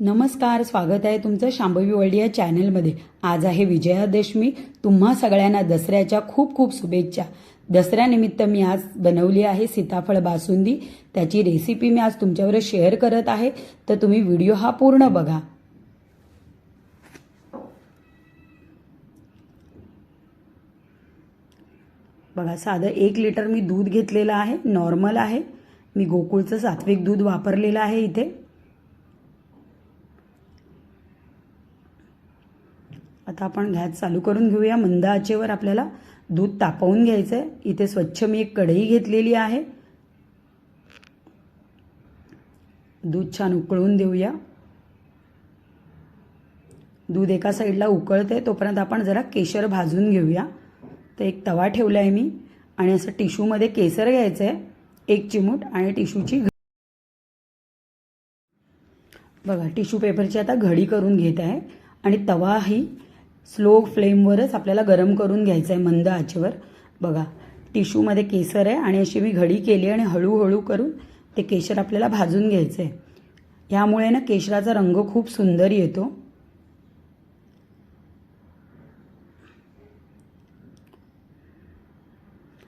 नमस्कार स्वागत आहे तुमचं शांभवी वर्ल्ड या चॅनलमध्ये. आज आहे विजयादशमी. तुम्हा सगळ्यांना दसऱ्याच्या खूप खूप शुभेच्छा. दसऱ्यानिमित्त मी आज बनवली आहे सीताफळ बासुंदी. त्याची रेसिपी मी आज तुमच्यावर शेअर करत आहे. तर तुम्ही व्हिडिओ हा पूर्ण बघा. बघा साधं एक लिटर मी दूध घेतलेलं आहे. नॉर्मल आहे. मी गोकुळचं सात्विक दूध वापरलेलं आहे इथे. आता आपण गॅस चालू करून घेऊया. मंद आचेवर आपल्याला दूध तापवून घ्यायचं आहे इथे स्वच्छ मी एक कढई घेतलेली आहे. दूध छान उकळून देऊया. दूध एका साईडला उकळते तोपर्यंत आपण जरा केशर भाजून घेऊया. तर एक तवा ठेवला आहे मी. आणि असं टिश्यूमध्ये केसर घ्यायचं आहे एक चिमूट आणि टिश्यूची बघा टिश्यू पेपरची आता घडी करून घेत आहे. आणि तवाही स्लो फ्लेमवरच आपल्याला गरम करून घ्यायचं आहे मंद आचेवर. बघा टिश्यूमध्ये केसर आहे आणि अशी मी घडी केली आणि हळूहळू करून ते केशर आपल्याला भाजून घ्यायचं आहे ह्यामुळे ना केशराचा रंग खूप सुंदर येतो.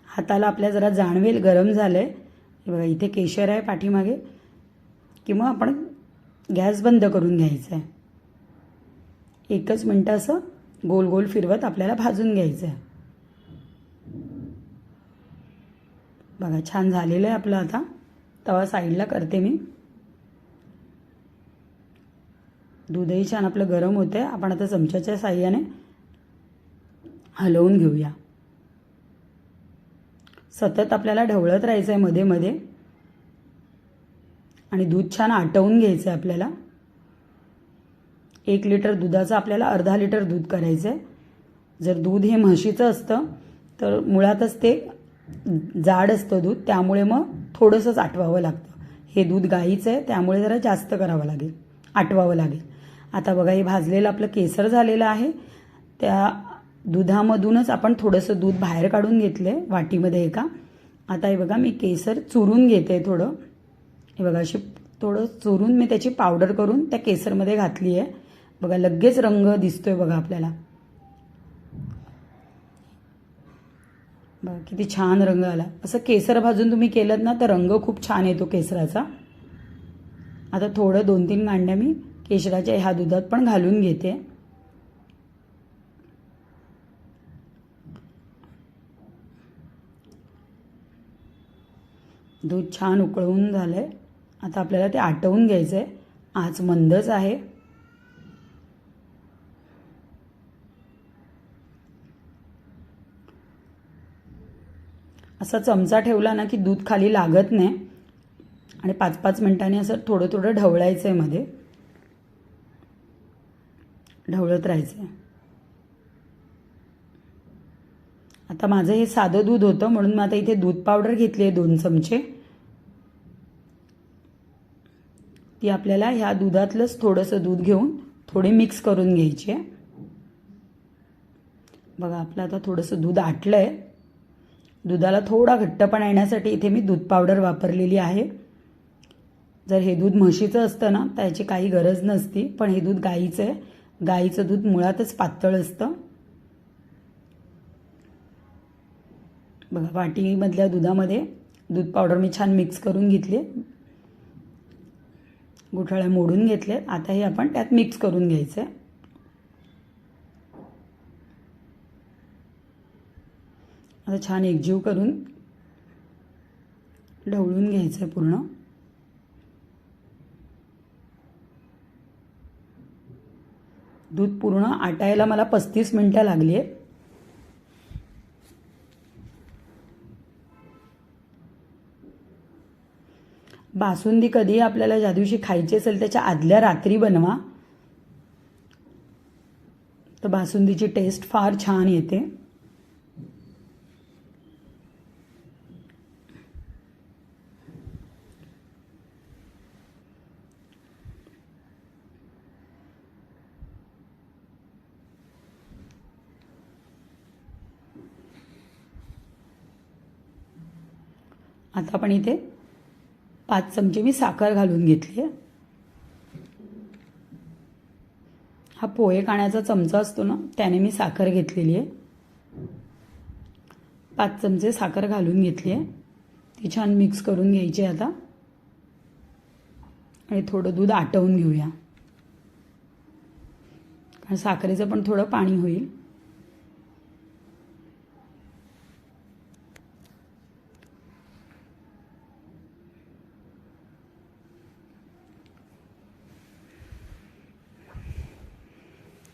हाताला आपल्या जरा जाणवेल गरम झालं आहे बघा इथे केशर आहे पाठीमागे. किंवा आपण गॅस बंद करून घ्यायचा आहे एकच मिनटं असं. गोल गोल फिरवत आपल्याला भाजून घ्यायचं आहे बघा छान झालेलं आहे आपलं आता. तवा साईडला करते मी. दूधही छान आपलं गरम होतं आहे आपण आता चमच्याच्या साह्याने हलवून घेऊया. सतत आपल्याला ढवळत राहायचं आहे मध्ये मध्ये आणि दूध छान आटवून घ्यायचं आहे आपल्याला. एक लिटर दुधाचं आपल्याला अर्धा लिटर दूध करायचं आहे जर दूध हे म्हशीचं असतं तर मुळातच ते जाड असतं दूध त्यामुळे मग थोडंसंच आटवावं लागतं. हे दूध गाईचं आहे त्यामुळे जरा जास्त करावं लागेल आटवावं लागेल. आता बघा हे भाजलेलं आपलं केसर झालेलं आहे. त्या दुधामधूनच आपण थोडंसं दूध बाहेर काढून घेतलं आहे वाटीमध्ये एका. आता हे बघा मी केसर चुरून घेते थोडं. हे बघा अशी थोडं चुरून मी त्याची पावडर करून त्या केसरमध्ये घातली आहे बघा लगेच रंग दिसतोय बघा आपल्याला. बघा किती छान रंग आला. असं केसर भाजून तुम्ही केलं ना तर रंग खूप छान येतो केसराचा. आता थोडं दोन तीन गांड्या मी केशराच्या ह्या दुधात पण घालून घेते. दूध छान उकळून झालंय. आता आपल्याला ते आटवून घ्यायचं आहे आज मंदच आहे. असा चमचा ठेवला ना की दूध खाली लागत नाही. आणि पाच पाच मिनिटांनी असं थोडं थोडं ढवळायचं आहे मध्ये. ढवळत राहायचं आहे आता माझं हे साधं दूध होतं म्हणून मी आता इथे दूध पावडर घेतली आहे दोन चमचे. ती आपल्याला ह्या दुधातलंच थोडंसं दूध घेऊन थोडी मिक्स करून घ्यायची आहे. बघा आपलं आता थोडंसं दूध आटलं आहे दुधाला थोडा घट्टपणा येण्यासाठी इथे मी दूध पावडर वापरलेली आहे. जर हे दूध म्हशीचं असतं ना त्याची काही गरज नसती पण हे दूध गाईचं आहे. गाईचं दूध मुळातच पातळ असतं. बघा वाटीमधल्या दुधामध्ये दूध पावडर मी छान मिक्स करून घेतली. गुठळ्या मोडून घेतले आता हे आपण त्यात मिक्स करून घ्यायचं आहे आता छान एकजीव करून ढवळून घ्यायचं आहे पूर्ण. दूध पूर्ण आटायला मला पस्तीस मिनटं लागली आहेत बासुंदी कधी आपल्याला ज्या दिवशी खायची असेल त्याच्या आदल्या रात्री बनवा. तर बासुंदीची टेस्ट फार छान येते. आता आपण इथे पाच चमचे मी साखर घालून घेतली आहे. हा पोहे खाण्याचा चमचा असतो ना त्याने मी साखर घेतलेली आहे. पाच चमचे साखर घालून घेतली आहे. ती छान मिक्स करून घ्यायची आहे आता. आणि थोडं दूध आटवून घेऊया. कारण साखरेचं पण थोडं पाणी होईल.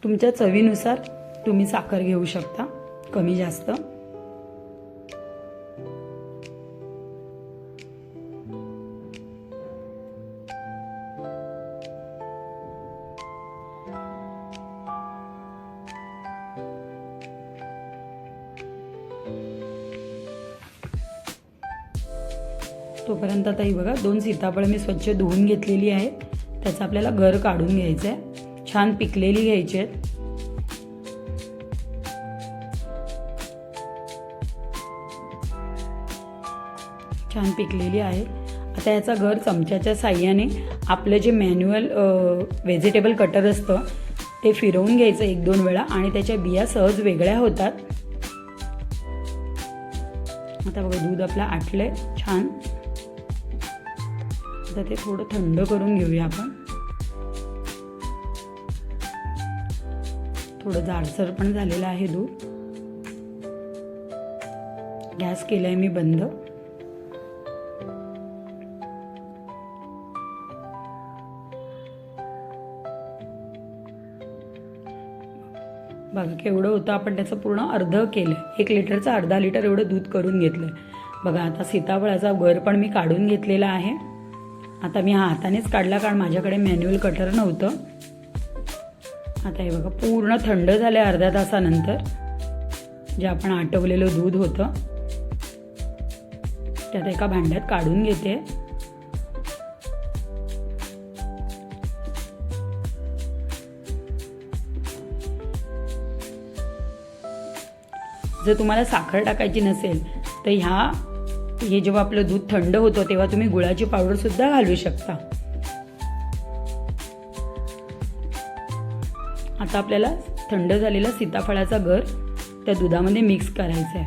तुमच्या चवीनुसार तुम्ही साखर घेऊ शकता कमी जास्त. तोपर्यंत आता ही बघा दोन सीताफळं मी स्वच्छ धुवून घेतलेली आहे. त्याचं आपल्याला गर काढून घ्यायचं आहे छान पिकलेली घ्यायची आहेत छान पिकलेली आहे. आता याचा घर चमच्याच्या साह्याने आपलं जे मॅन्युअल व्हेजिटेबल कटर असतं ते फिरवून घ्यायचं एक दोन वेळा आणि त्याच्या बिया सहज वेगळ्या होतात. आता बघा दूध आपलं आटलंय छान. आता ते थोडं थंड करून घेऊया आपण. थोडं जाडसर पण झालेलं आहे दूध. गॅस केलाय मी बंद. बघा केवढं होतं आपण त्याचं पूर्ण अर्ध केलं. एक लिटरचं अर्धा लिटर एवढं दूध करून घेतलं. बघा आता सीताफळाचा गर पण मी काढून घेतलेला आहे. आता मी हातानेच काढला कारण माझ्याकडे मॅन्युअल कटर नव्हतं. आता हे बघा पूर्ण थंड झालं आहे अर्ध्या तासानंतर. जे आपण आटवलेलं दूध होतं त्यात एका भांड्यात काढून घेते. जर तुम्हाला साखर टाकायची नसेल तर ह्या हे जेव्हा आपलं दूध थंड होतं तेव्हा तुम्ही गुळाची पावडर सुद्धा घालू शकता. आता आपल्याला थंड झालेला सीताफळाचा गर त्या दुधामध्ये मिक्स करायचा आहे.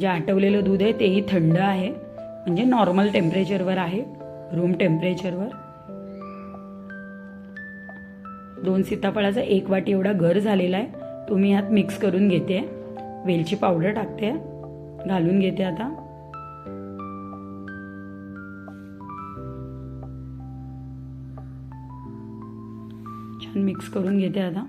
जे आटवलेलं दूध आहे तेही थंड आहे. म्हणजे नॉर्मल टेम्परेचरवर आहे रूम टेम्परेचरवर दोन सीताफळाचा एक वाटी एवढा गर झालेला आहे. तो मी ह्यात मिक्स करून घेते. वेलची पावडर टाकते. घालून घेते आता. छान मिक्स करून घेते आता.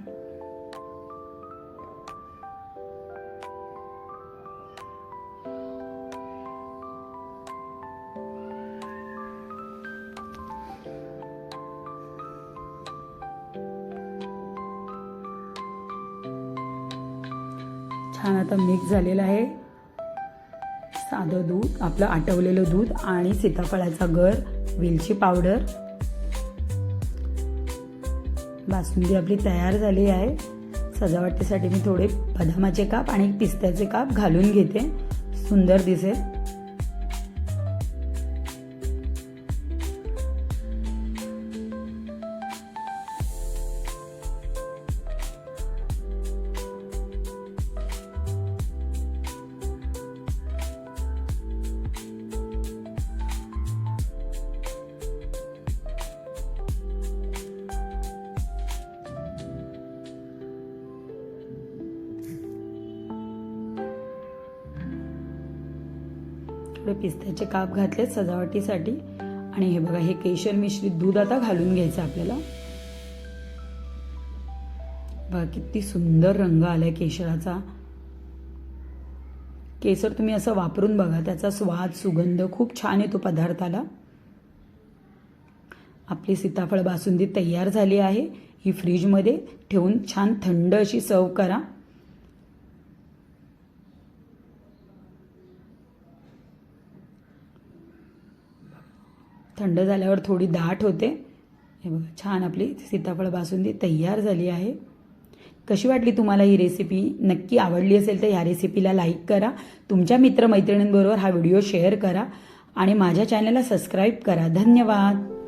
छान आता मिक्स झालेलं आहे. साधं दूध आपलं आटवलेलं दूध आणि सीताफळाचा गर वेलची पावडर. बासुंदी आपली तयार झाली आहे. सजावटीसाठी मी थोडे बदामाचे काप आणि पिस्त्याचे काप घालून घेते. सुंदर दिसेल. थोडे पिस्त्याचे काप घातले सजावटीसाठी. आणि हे बघा हे केशर मिश्रित दूध आता घालून घ्यायचं आपल्याला. बघा किती सुंदर रंग आलाय केशराचा. केसर तुम्ही असं वापरून बघा त्याचा स्वाद सुगंध खूप छान येतो पदार्थाला. आपली सीताफळ बासुंदी तयार झाली आहे. ही फ्रीजमध्ये ठेवून छान थंड अशी सर्व करा. थंड झाल्यावर थोडी दाट होते. हे बघा छान आपली सीताफळ बासुंदी तयार झाली आहे. कशी वाटली तुम्हाला ही रेसिपी नक्की आवडली असेल तर ह्या रेसिपीला लाईक करा. तुमच्या मित्रमैत्रिणींबरोबर हा व्हिडिओ शेअर करा. आणि माझ्या चॅनलला सबस्क्राईब करा. धन्यवाद.